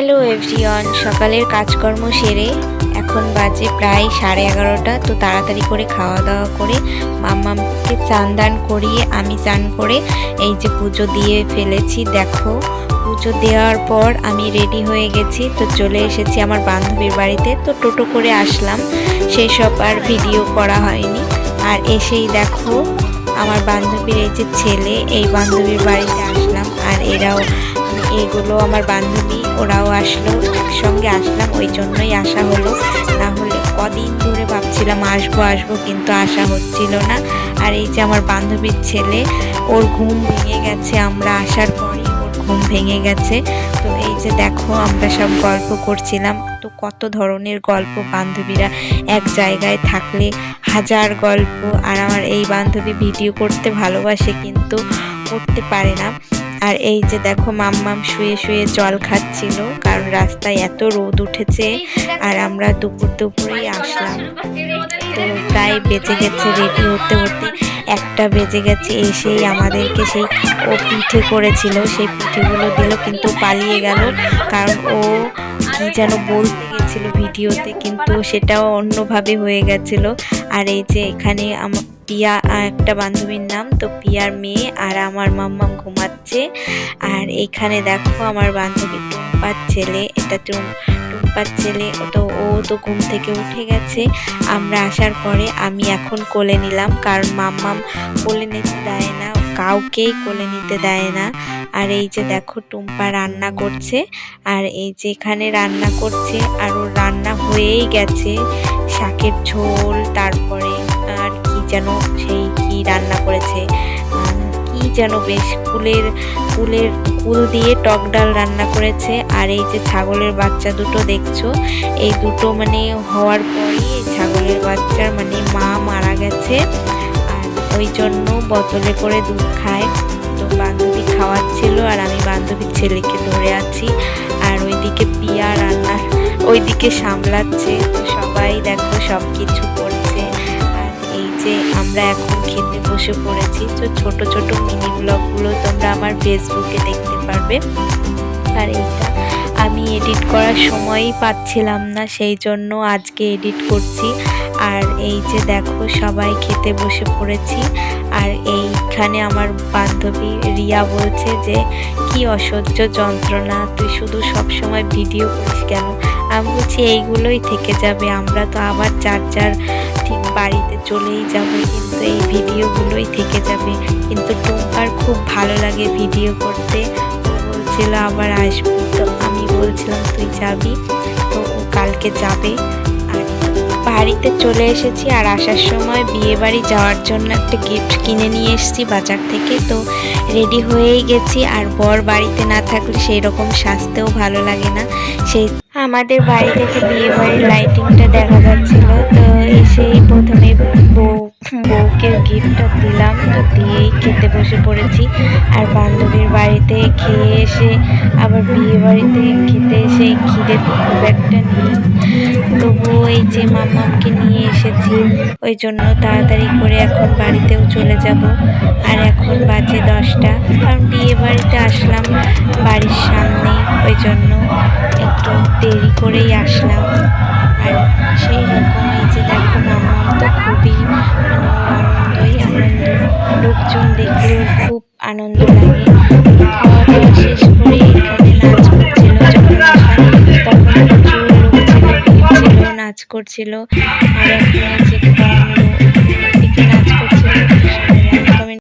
Hello everyone সকালের কাজকর্ম সেরে এখন বাজে প্রায় সাড়ে এগারোটা, তো তাড়াতাড়ি করে খাওয়া দাওয়া করে মাম্মামকে চান দান করিয়ে আমি চান করে এই যে পুজো দিয়ে ফেলেছি। দেখো, পুজো দেওয়ার পর আমি রেডি হয়ে গেছি, তো চলে এসেছি আমার বান্ধবীর বাড়িতে। তো টোটো করে আসলাম, সেই সব আর ভিডিও করা হয়নি। আর এসেই দেখো আমার বান্ধবীর এই যে ছেলে, এই বান্ধবীর বাড়িতে আসলাম আর এরাও, এগুলো আমার বান্ধবী, ওরাও আসলো, একসঙ্গে আসলাম, ওই জন্যই আসা হলো। না হলে কদিন ধরে ভাবছিলাম আসব আসব, কিন্তু আসা হচ্ছিল না। আর এই যে আমার বান্ধবীর ছেলে, ওর ঘুম ভেঙে গেছে, আমরা আসার পরই ওর ঘুম ভেঙে গেছে। তো এই যে দেখো, আমরা সব গল্প করছিলাম। তো কত ধরনের গল্প বান্ধবীরা এক জায়গায় থাকলে হাজার গল্প আর আমার এই বান্ধবী ভিডিও করতে ভালোবাসে কিন্তু করতে পারে না। আর এই যে দেখো মাম্মাম শুয়ে শুয়ে জল খাচ্ছিল কারণ রাস্তায় এত রোদ উঠেছে আর আমরা দুপুর দুপুরেই আসলাম। প্রায় বেঁচে গেছে রেডি হতে হতে। একটা বেজে গেছে, এসেই আমাদেরকে সেই ও পিঠে করেছিল, সেই পিঠেগুলো দিল, কিন্তু পালিয়ে গেল। কারণ ও কি যেন বলতে গেছিল ভিডিওতে, কিন্তু সেটাও অন্যভাবে হয়ে গেছিল। আর এই যে এখানে আমার পিয়া একটা বান্ধবীর নাম, তো পিয়ার মেয়ে আর আমার মাম্মাম ঘুমাচ্ছে। আর এইখানে দেখো আমার বান্ধবী টুম্পার ছেলে, এটা টুম, টুম্পার ছেলে, তো ও তো ঘুম থেকে উঠে গেছে। আমরা আসার পরে আমি এখন কোলে নিলাম, কারণ মাম্মাম কোলে নিতে দেয় না কাউকেই কোলে নিতে দেয় না। আর এই যে দেখো টুম্পা রান্না করছে, আর এই যে এখানে রান্না করছে, আর ওর রান্না হয়েই গেছে, শাকের ঝোল, তারপরে যেন সেই কি রান্না করেছে কি যেন বেশ কুলের কুলের কুল দিয়ে টক ডাল রান্না করেছে। আর এই যে ছাগলের বাচ্চা দুটো দেখছ, এই দুটো মানে হওয়ার পরই ছাগলের বাচ্চার মানে মা মারা গেছে। আর ওই জন্য বোতলে করে দুধ খায়। তো বান্ধবী খাওয়াচ্ছিল আর আমি বান্ধবীর ছেলেকে ধরে আছি। আর ওইদিকে পিয়া রান্নার ওইদিকে সামলাচ্ছে। তো সবাই দেখো সব কিছু যে আমরা এখন খেতে বসে পড়েছি। তো ছোট ছোট মিনি ব্লগগুলো তোমরা আমার ফেসবুকে দেখতে পারবে। আর এইটা আমি এডিট করার সময়ই পাচ্ছিলাম না, সেই জন্য আজকে এডিট করছি। আর এই যে দেখো সবাই খেতে বসে পড়েছি। আর এইখানে আমার বান্ধবী রিয়া বলছে যে, কি অসহ্য যন্ত্রণা, তুই শুধু সব সময় ভিডিও করিস কেন? আমি বলছি এইগুলোই থেকে যাবে। আমরা তো আবার চার চার ঠিক বাড়িতে চলেই যাব। কিন্তু এই ভিডিওগুলোই থেকে যাবে। কিন্তু টুম্পার খুব ভালো লাগে ভিডিও করতে। বলছিল, আবার আসব। তো আমি বলছিলাম, তুই যাবি? তো ও কালকে যাবে। আর বাড়িতে চলে এসেছি আর আসার সময় বিয়ে বাড়ি যাওয়ার জন্য একটা গিফট কিনে নিয়ে এসেছি বাজার থেকে। তো রেডি হয়েই গেছি। আর বর বাড়িতে না থাকলে সেই রকম সাজতেও ভালো লাগে না। সেই আমাদের বাড়ি থেকে বিয়ে বাড়ির লাইটিংটা দেখা যাচ্ছিল। তো এসেই প্রথমে বউ, বউকে গিফটটা দিলাম। তো দিয়েই খেতে বসে পড়েছি। আর বান্ধবীর বাড়িতে খেয়ে এসে আবার বিয়ে বাড়িতে খেতে এসে খিদে খুব একটা নেই। তবুও এই যে মাম্মামকে নিয়ে এসেছি, ওই জন্য তাড়াতাড়ি করে এখন বাড়িতেও চলে যাব। আর এখন বাজে দশটা। কারণ বিয়ে বাড়িতে আসলাম বাড়ির সামনে, ওই জন্য একটু দেরি করেই আসলাম। আর সেই রকম এই যে দেখো মাম্মাম তো খুবই আনন্দই আনন্দ লোকজন দেখলে ওর খুব আনন্দ লাগে। শেষ করে এখানে নাচ করছিল, যখন তখন প্রচুর লোক ছিল নাচ করছিল। আর যে খাওয়ানো